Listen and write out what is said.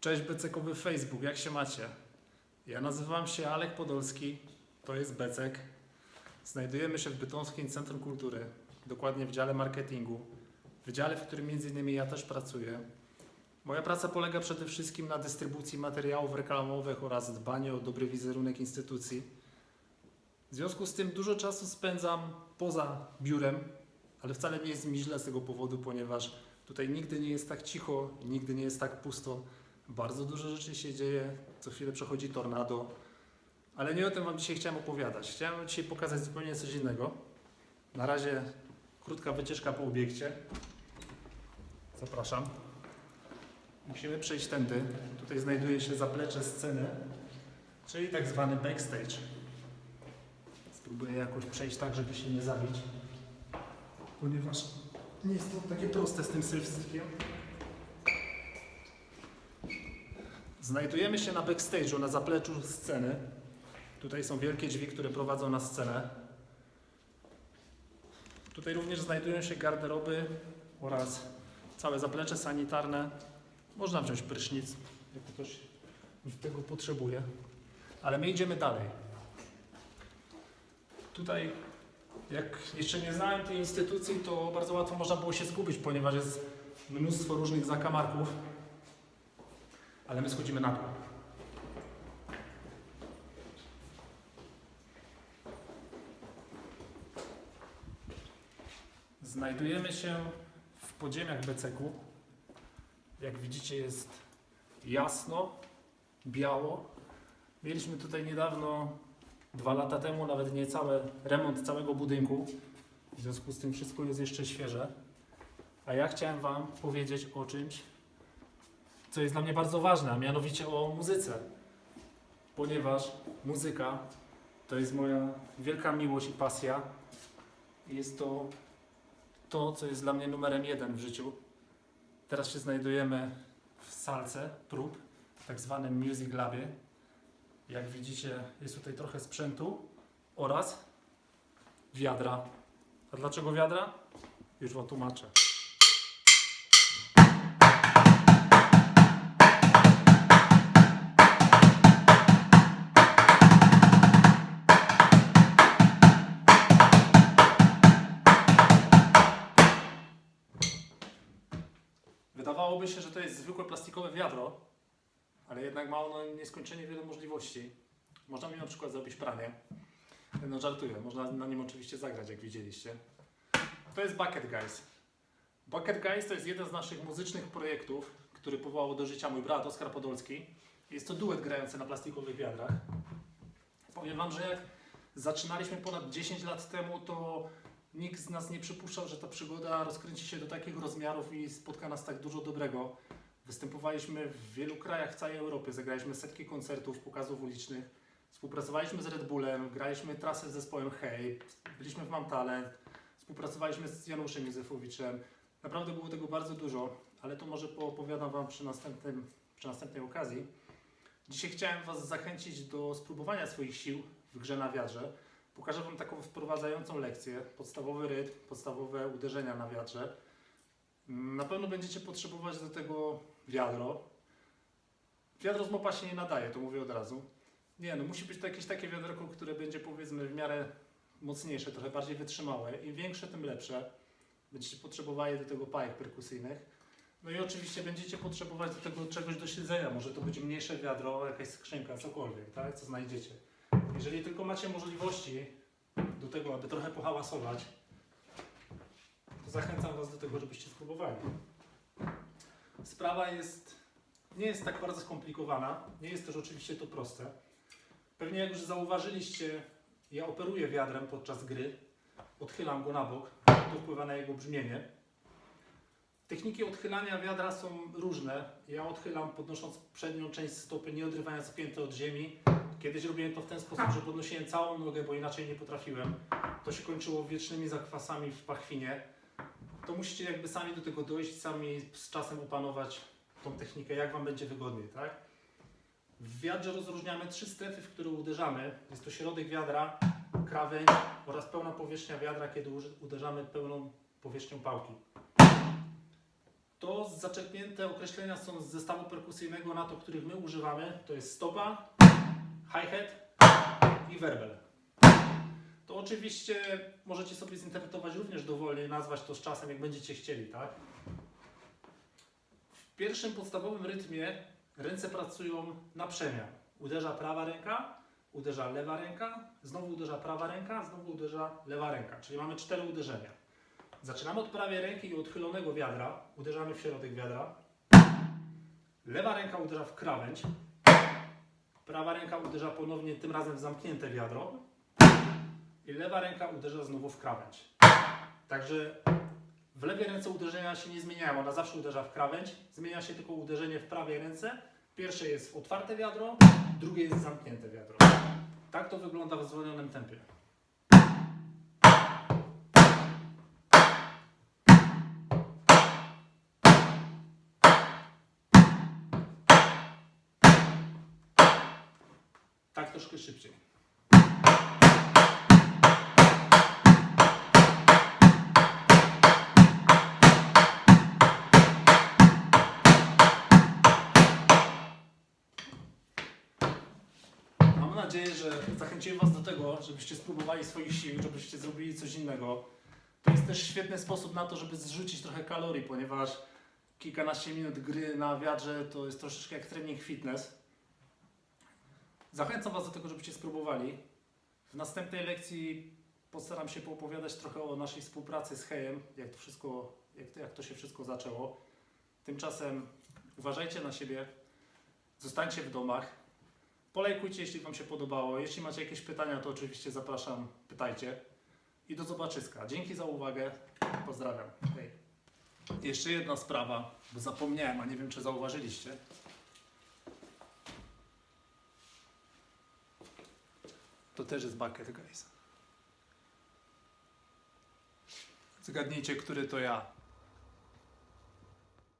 Cześć Becekowy Facebook, jak się macie? Ja nazywam się Alek Podolski, to jest Becek. Znajdujemy się w Bytomskim Centrum Kultury, dokładnie w dziale marketingu, w dziale, w którym innymi ja też pracuję. Moja praca polega przede wszystkim na dystrybucji materiałów reklamowych oraz dbaniu o dobry wizerunek instytucji. W związku z tym dużo czasu spędzam poza biurem, ale wcale nie jest mi źle z tego powodu, ponieważ tutaj nigdy nie jest tak cicho, nigdy nie jest tak pusto. Bardzo dużo rzeczy się dzieje, co chwilę przechodzi tornado, ale nie o tym Wam dzisiaj chciałem opowiadać. Chciałem dzisiaj pokazać zupełnie coś innego. Na razie krótka wycieczka po obiekcie. Zapraszam. Musimy przejść tędy. Tutaj znajduje się zaplecze sceny, czyli tak zwany backstage. Spróbuję jakoś przejść tak, żeby się nie zabić, ponieważ nie jest to takie proste z tym selfstickiem. Znajdujemy się na backstage'u, na zapleczu sceny. Tutaj są wielkie drzwi, które prowadzą na scenę. Tutaj również znajdują się garderoby oraz całe zaplecze sanitarne. Można wziąć prysznic, jak ktoś tego potrzebuje. Ale my idziemy dalej. Tutaj, jak jeszcze nie znałem tej instytucji, to bardzo łatwo można było się zgubić, ponieważ jest mnóstwo różnych zakamarków. Ale my schodzimy na dół. Znajdujemy się w podziemiach Beceku. Jak widzicie jest jasno, biało. Mieliśmy tutaj niedawno, dwa lata temu, nawet nie całe, remont całego budynku. W związku z tym wszystko jest jeszcze świeże. A ja chciałem Wam powiedzieć o czymś, co jest dla mnie bardzo ważne, a mianowicie o muzyce. Ponieważ muzyka to jest moja wielka miłość i pasja. Jest to to, co jest dla mnie numerem jeden w życiu. Teraz się znajdujemy w salce prób, w tak zwanym Music Labie. Jak widzicie, jest tutaj trochę sprzętu oraz wiadra. A dlaczego wiadra? Już Wam tłumaczę. Wydawałoby się, że to jest zwykłe plastikowe wiadro, ale jednak ma ono nieskończenie wiele możliwości. Można mi na przykład zrobić pranie. No żartuję, można na nim oczywiście zagrać, jak widzieliście. To jest Bucket Guys. Bucket Guys to jest jeden z naszych muzycznych projektów, który powołał do życia mój brat Oskar Podolski. Jest to duet grający na plastikowych wiadrach. Powiem Wam, że jak zaczynaliśmy ponad 10 lat temu, to nikt z nas nie przypuszczał, że ta przygoda rozkręci się do takich rozmiarów i spotka nas tak dużo dobrego. Występowaliśmy w wielu krajach w całej Europie, zagraliśmy setki koncertów, pokazów ulicznych, współpracowaliśmy z Red Bullem, graliśmy trasę z zespołem Hej, byliśmy w Mam Talent, współpracowaliśmy z Januszem Józefowiczem. Naprawdę było tego bardzo dużo, ale to może poopowiadam Wam przy, następnym, przy następnej okazji. Dzisiaj chciałem Was zachęcić do spróbowania swoich sił w grze na wiadrze. Pokażę Wam taką wprowadzającą lekcję, podstawowy rytm, podstawowe uderzenia na wiadrze. Mm, Na pewno będziecie potrzebować do tego wiadro. Wiadro z mopa się nie nadaje, to mówię od razu. Nie, no musi być to jakieś takie wiaderko, które będzie powiedzmy w miarę mocniejsze, trochę bardziej wytrzymałe. Im większe, tym lepsze. Będziecie potrzebowali do tego pajek perkusyjnych. No i oczywiście będziecie potrzebować do tego czegoś do siedzenia. Może to będzie mniejsze wiadro, jakaś skrzynka, cokolwiek, tak? Co znajdziecie. Jeżeli tylko macie możliwości do tego, aby trochę pohałasować, to zachęcam Was do tego, żebyście spróbowali. Sprawa jest, nie jest tak bardzo skomplikowana, nie jest też oczywiście to proste. Pewnie jak już zauważyliście, ja operuję wiadrem podczas gry, odchylam go na bok, to wpływa na jego brzmienie. Techniki odchylania wiadra są różne. Ja odchylam podnosząc przednią część stopy, nie odrywając pięty od ziemi. Kiedyś robiłem to w ten sposób, że podnosiłem całą nogę, bo inaczej nie potrafiłem. To się kończyło wiecznymi zakwasami w pachwinie. To musicie jakby sami do tego dojść, sami z czasem opanować tą technikę, jak Wam będzie wygodniej, tak? W wiadrze rozróżniamy trzy strefy, w które uderzamy. Jest to środek wiadra, krawędź oraz pełna powierzchnia wiadra, kiedy uderzamy pełną powierzchnią pałki. To zaczerpnięte określenia są z zestawu perkusyjnego na to, których my używamy. To jest stopa, hi-hat i werbel. To oczywiście możecie sobie zinterpretować również dowolnie, nazwać to z czasem, jak będziecie chcieli, tak? W pierwszym podstawowym rytmie ręce pracują na przemian. Uderza prawa ręka, uderza lewa ręka, znowu uderza prawa ręka, znowu uderza lewa ręka. Czyli mamy cztery uderzenia. Zaczynamy od prawej ręki i odchylonego wiadra. Uderzamy w środek wiadra. Lewa ręka uderza w krawędź. Prawa ręka uderza ponownie, tym razem w zamknięte wiadro. I lewa ręka uderza znowu w krawędź. Także w lewej ręce uderzenia się nie zmieniają. Ona zawsze uderza w krawędź. Zmienia się tylko uderzenie w prawej ręce. Pierwsze jest otwarte wiadro, drugie jest zamknięte wiadro. Tak to wygląda w zwolnionym tempie. Tak troszkę szybciej. Mam nadzieję, że zachęciłem Was do tego, żebyście spróbowali swoich sił, żebyście zrobili coś innego. To jest też świetny sposób na to, żeby zrzucić trochę kalorii, ponieważ kilkanaście minut gry na wiadrze to jest troszeczkę jak trening fitness. Zachęcam Was do tego, żebyście spróbowali. W następnej lekcji postaram się poopowiadać trochę o naszej współpracy z Hejem, jak to wszystko, jak to, jak to się wszystko zaczęło. Tymczasem uważajcie na siebie, zostańcie w domach, polajkujcie, jeśli Wam się podobało. Jeśli macie jakieś pytania, to oczywiście zapraszam, pytajcie. I do zobaczyska. Dzięki za uwagę. Pozdrawiam. Hej. Jeszcze jedna sprawa, bo zapomniałem, a nie wiem, czy zauważyliście. To też jest bucket, guys. Zgadnijcie, który to ja.